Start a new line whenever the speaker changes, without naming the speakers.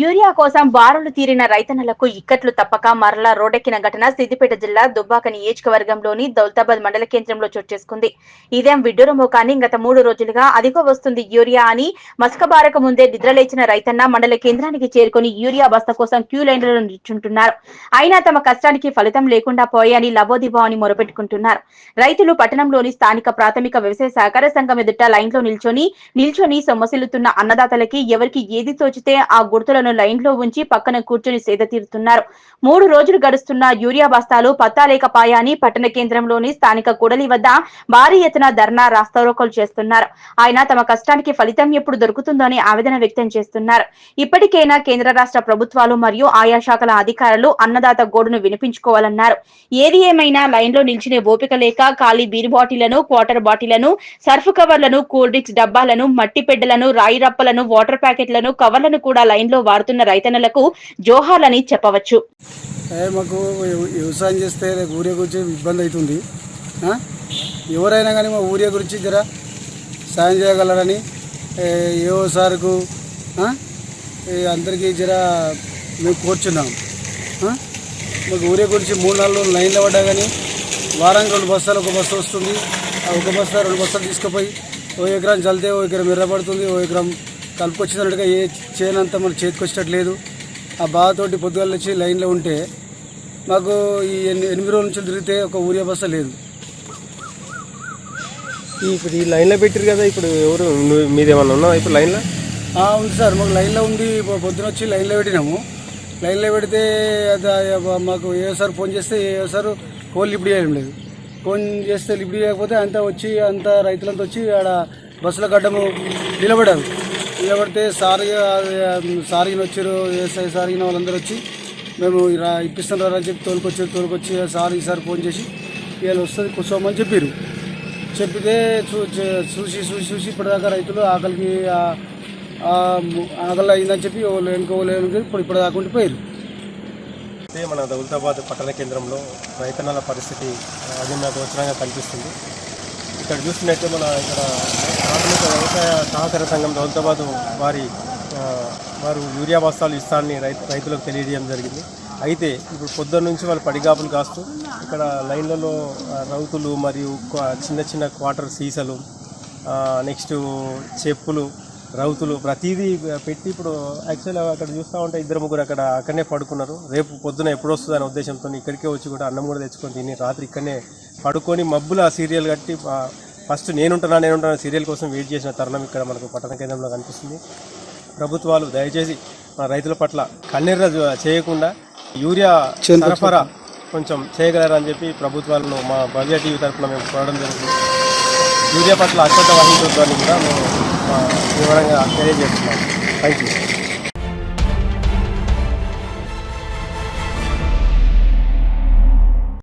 Urea కోసం బారులు తీరిన రైతన్నలకు ఇక్కట్లు తప్పక మరలా రోడెక్కిన ఘటన సిద్దిపేట జిల్లా దుబ్బాక నియోజకవర్గంలోని దౌలతాబాద్ మండల కేంద్రంలో చోటు చేసుకుంది. ఇదేం విడ్డూరమో కానీ గత మూడు రోజులుగా అదిగో వస్తుంది యూరియా అని మసకబారక ముందే నిద్రలేచిన రైతన్న మండల కేంద్రానికి చేరుకుని యూరియా బస్తా కోసం క్యూ లైన్లలో నిల్చుంటున్నారు. అయినా తమ కష్టానికి ఫలితం లేకుండా పోయాని లబోదిబో అని మొరపెట్టుకుంటున్నారు. రైతులు పట్టణంలోని స్థానిక ప్రాథమిక వ్యవసాయ సహకార సంఘం ఎదుట లైన్లో నిల్చొని నిల్చొని సొమ్మసిల్లుతున్న అన్నదాతలకి ఎవరికి ఏది తోచితే ఆ గుర్తులను లైన్లో ఉంచి పక్కన కూర్చొని సేద తీరుతున్నారు. మూడు రోజులు గడుస్తున్న యూరియా బస్తాలు పత్తాలేకపాయాని పట్టణ కేంద్రంలోని స్థానిక కూడలి వద్ద భారీ ఎత్తున ధర్నా రాస్తారోకలు చేస్తున్నారు. ఆయన తమ కష్టానికి ఫలితం ఎప్పుడు దొరుకుతుందని ఆవేదన వ్యక్తం చేస్తున్నారు. ఇప్పటికైనా కేంద్ర రాష్ట్ర ప్రభుత్వాలు మరియు ఆయా శాఖల అధికారులు అన్నదాత గోడును వినిపించుకోవాలన్నారు. ఏది ఏమైనా లైన్లో నిలిచిన ఓపిక లేక ఖాళీ బీర్ బాటిళ్ళను క్వార్టర్ బాటిళ్ళను సర్ఫ్ కవర్లను కూల్ డ్రింక్స్ డబ్బాలను మట్టి పెడ్డలను రాయి రప్పలను వాటర్ ప్యాకెట్లను కవర్లను కూడా లైన్లో వాడుతున్న రైతన్నలకు జోహార్లని చెప్పవచ్చు.
మాకు వ్యవసాయం చేస్తే ఊరే గురించి ఇబ్బంది అవుతుంది. ఎవరైనా కానీ మా ఊరే గురించి జర సాయం చేయగలరని ఏ, ఏవో సార్కు అందరికీ జర మేము కోరుచున్నాం. మాకు ఊరే గురించి మూడు నాలుగు లైన్లో పడ్డా కానీ వారానికి రెండు బస్తాలు ఒక బస్సు వస్తుంది. ఒక బస్తా రెండు బస్తాలు తీసుకుపోయి ఓ ఎకరం చల్లితే ఓ ఎకరం ఎర్రపడుతుంది ఓ ఎకరం కలుపుకొచ్చినట్టుగా ఏ చేయనంత మన చేతికి వచ్చేటట్లేదు. ఆ బాధతోటి పొద్దుగాల వచ్చి లైన్లో ఉంటే మాకు ఈ ఎన్ని- ఎనిమిది రోజుల నుంచి తిరిగితే ఒక ఊరియా బస్తా లేదు.
ఇప్పుడు ఈ లైన్లో పెట్టారు కదా ఇప్పుడు ఎవరు మీదేమన్నా ఉన్నావా ఇప్పుడు లైన్లో?
ఉంది సార్ మాకు లైన్లో ఉంది పొద్దున వచ్చి లైన్లో పెట్టినాము. లైన్లో పెడితే మాకు ఏ సార్ ఫోన్ చేస్తే ఏ సార్ ఫోన్ లిఫ్ట్ చేయడం లేదు. ఫోన్ చేస్తే లిఫ్ట్ చేయకపోతే అంతా వచ్చి అంతా రైతులంతా వచ్చి ఆడ బస్సుల గడ్డము నిలబడారు కాబట్టి సార్ సారిగిన వచ్చారు ఏసఐ సారిగిన వాళ్ళందరూ వచ్చి మేము ఇలా ఇప్పిస్తున్నారు అని చెప్పి తోలుకొచ్చారు తోలుకొచ్చి సార్ ఈసారి ఫోన్ చేసి వీళ్ళు వస్తుంది కూర్చోమని చెప్పారు చెప్పితే చూ చే- చూసి చూసి చూసి ఇప్పటిదాకా రైతులు ఆకలికి ఆకలి అయిందని చెప్పి వాళ్ళు వెనుక ఇప్పుడు ఇప్పటిదాకా ఉండిపోయారు
మన దౌలతాబాద్ పట్టణ కేంద్రంలో రైతన్నల పరిస్థితి అదిన్న గోచరంగా కనిపిస్తుంది. ఇక్కడ చూసినట్టే మన ఇక్కడ ప్రాథమిక వ్యవసాయ సహకార సంఘం దౌలతాబాద్ వారి వారు యూరియా బస్తాలు ఇస్తారని రైతు రైతులకు తెలియజేయడం జరిగింది. అయితే ఇప్పుడు పొద్దున్న నుంచి వాళ్ళు పడిగాపులు కాస్తూ ఇక్కడ లైన్లలో రౌతులు మరియు చిన్న చిన్న క్వార్టర్ సీసలు నెక్స్ట్ చెప్పులు రౌతులు ప్రతిదీ పెట్టి ఇప్పుడు యాక్చువల్గా అక్కడ చూస్తూ ఉంటే ఇద్దరు ముగ్గురు అక్కడ అక్కడనే పడుకున్నారు. రేపు పొద్దున ఎప్పుడు వస్తుంది అనే ఉద్దేశంతో ఇక్కడికే వచ్చి కూడా అన్నం కూడా తెచ్చుకొని తిని రాత్రి ఇక్కడనే పడుకొని మబ్బుల సీరియల్ కట్టి ఆ, ఫస్ట్ నేనుంటున్నా నేనుంటున్నా సీరియల్ కోసం వెయిట్ చేసిన తరుణం ఇక్కడ మనకు పట్టణ కేంద్రంలో కనిపిస్తుంది. ప్రభుత్వాలు దయచేసి మన రైతుల పట్ల కన్నెర్ర చేయకుండా యూరియా సరఫరా కొంచెం చేయగలరని చెప్పి ప్రభుత్వాలను మా భవ్య టీవీ తరఫున మేము కోరడం జరుగుతుంది. యూరియా పట్ల అశ్రద్ధ వహించడానికి కూడా మేము వివరంగా తెలియజేస్తున్నాం. Thank you